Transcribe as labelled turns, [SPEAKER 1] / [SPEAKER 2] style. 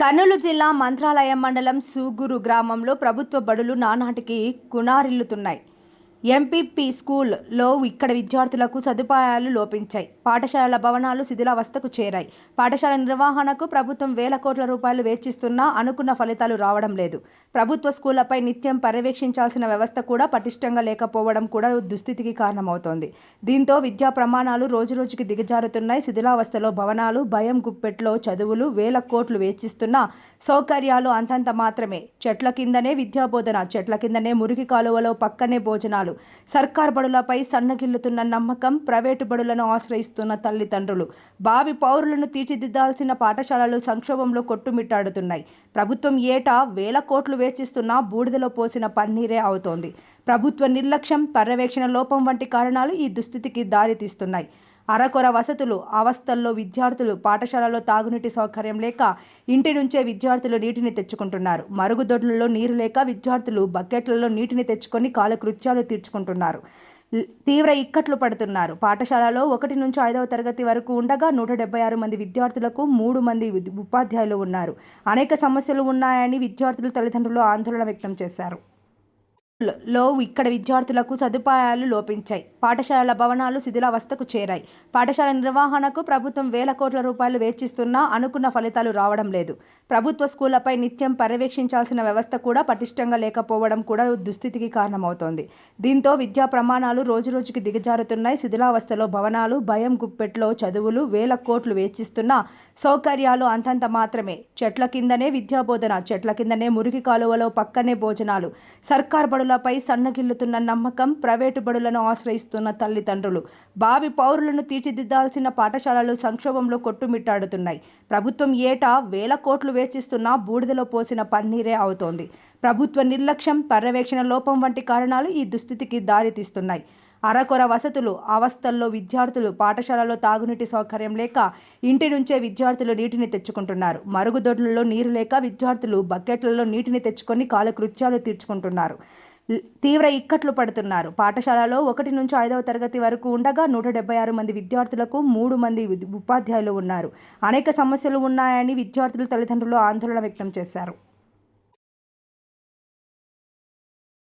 [SPEAKER 1] కర్నూలు జిల్లా మంత్రాలయం మండలం సూగూరు గ్రామంలో ప్రభుత్వ బడులు నానాటికి కునారిల్లుతున్నాయి. ఎంపీపీ స్కూల్లో ఇక్కడ విద్యార్థులకు సదుపాయాలు లోపించాయి. పాఠశాలల భవనాలు శిథిలావస్థకు చేరాయి. పాఠశాల నిర్వహణకు ప్రభుత్వం వేల కోట్ల రూపాయలు వేచిస్తున్నా అనుకున్న ఫలితాలు రావడం లేదు. ప్రభుత్వ స్కూళ్ళపై నిత్యం పర్యవేక్షించాల్సిన వ్యవస్థ కూడా పటిష్టంగా లేకపోవడం కూడా దుస్థితికి కారణమవుతోంది. దీంతో విద్యా ప్రమాణాలు రోజురోజుకి దిగజారుతున్నాయి. శిథిలావస్థలో భవనాలు భయం గుప్పెట్లో చదువులు వేల కోట్లు వేచిస్తున్నా సౌకర్యాలు అంతంత మాత్రమే. చెట్ల కిందనే విద్యాబోధన చెట్ల కిందనే మురికి కాలువలో పక్కనే భోజనాలు సర్కార్ బడులపై సన్నగిల్లుతున్న నమ్మకం ప్రైవేటు బడులను ఆశ్రయిస్తున్న తల్లిదండ్రులు. భావి పౌరులను తీర్చిదిద్దాల్సిన పాఠశాలలు సంక్షోభంలో కొట్టుమిట్టాడుతున్నాయి. ప్రభుత్వం ఏటా వేల కోట్లు వేచిస్తున్నా బూడిదలో పోసిన పన్నీరే అవుతోంది. ప్రభుత్వ నిర్లక్ష్యం పర్యవేక్షణ లోపం వంటి కారణాలు ఈ దుస్థితికి దారితీస్తున్నాయి. అరకొర వసతులు అవస్థల్లో విద్యార్థులు పాఠశాలలో తాగునీటి సౌకర్యం లేక ఇంటి నుంచే విద్యార్థులు నీటిని తెచ్చుకుంటున్నారు. మరుగుదొడ్లలో నీరు లేక విద్యార్థులు బకెట్లలో నీటిని తెచ్చుకొని కాలకృత్యాలు తీర్చుకుంటున్నారు. తీవ్ర ఇక్కట్లు పడుతున్నారు. పాఠశాలలో ఒకటి నుంచి ఐదవ తరగతి వరకు ఉండగా నూట డెబ్బై ఆరు మంది విద్యార్థులకు మూడు మంది ఉపాధ్యాయులు ఉన్నారు. అనేక సమస్యలు ఉన్నాయని విద్యార్థులు తల్లిదండ్రులు ఆందోళన వ్యక్తం చేశారు. లో- ఇక్కడ విద్యార్థులకు సదుపాయాలు లోపించాయి. పాఠశాలల భవనాలు శిథిలావస్థకు చేరాయి. పాఠశాల నిర్వహణకు ప్రభుత్వం వేల కోట్ల రూపాయలు వేచిస్తున్నా అనుకున్న ఫలితాలు రావడం లేదు. ప్రభుత్వ స్కూళ్ళపై నిత్యం పర్యవేక్షించాల్సిన వ్యవస్థ కూడా పటిష్టంగా లేకపోవడం కూడా దుస్థితికి కారణమవుతోంది. దీంతో విద్యా ప్రమాణాలు రోజురోజుకి దిగజారుతున్నాయి. శిథిలావస్థలో భవనాలు భయం గుప్పెట్లో చదువులు వేల కోట్లు వేచిస్తున్నా సౌకర్యాలు అంతంత మాత్రమే. చెట్ల కిందనే విద్యాబోధన చెట్ల కిందనే మురికి కాలువలో పక్కనే భోజనాలు. సర్కార్ బడులపై సన్నగిల్లుతున్న నమ్మకం ప్రైవేటు బడులను ఆశ్రయిస్తున్న తల్లిదండ్రులు. భావి పౌరులను తీర్చిదిద్దాల్సిన పాఠశాలలు సంక్షోభంలో కొట్టుమిట్టాడుతున్నాయి. ప్రభుత్వం ఏటా వేల కోట్లు వేచిస్తున్నా బూడిదలో పోసిన పన్నీరే అవుతోంది. ప్రభుత్వ నిర్లక్ష్యం పర్యవేక్షణ లోపం వంటి కారణాలు ఈ దుస్థితికి దారితీస్తున్నాయి. అరకొర వసతులు అవస్థల్లో విద్యార్థులు పాఠశాలలో తాగునీటి సౌకర్యం లేక ఇంటి నుంచే విద్యార్థులు నీటిని తెచ్చుకుంటున్నారు. మరుగుదొడ్లలో నీరు లేక విద్యార్థులు బకెట్లలో నీటిని తెచ్చుకొని కాలకృత్యాలు తీర్చుకుంటున్నారు. తీవ్ర ఇక్కట్లు పడుతున్నారు. పాఠశాలలో ఒకటి నుంచి ఐదవ తరగతి వరకు ఉండగా నూట డెబ్బై ఆరు మంది విద్యార్థులకు మూడు మంది ఉపాధ్యాయులు ఉన్నారు. అనేక సమస్యలు ఉన్నాయని విద్యార్థులు తల్లిదండ్రులు ఆందోళన వ్యక్తం చేశారు.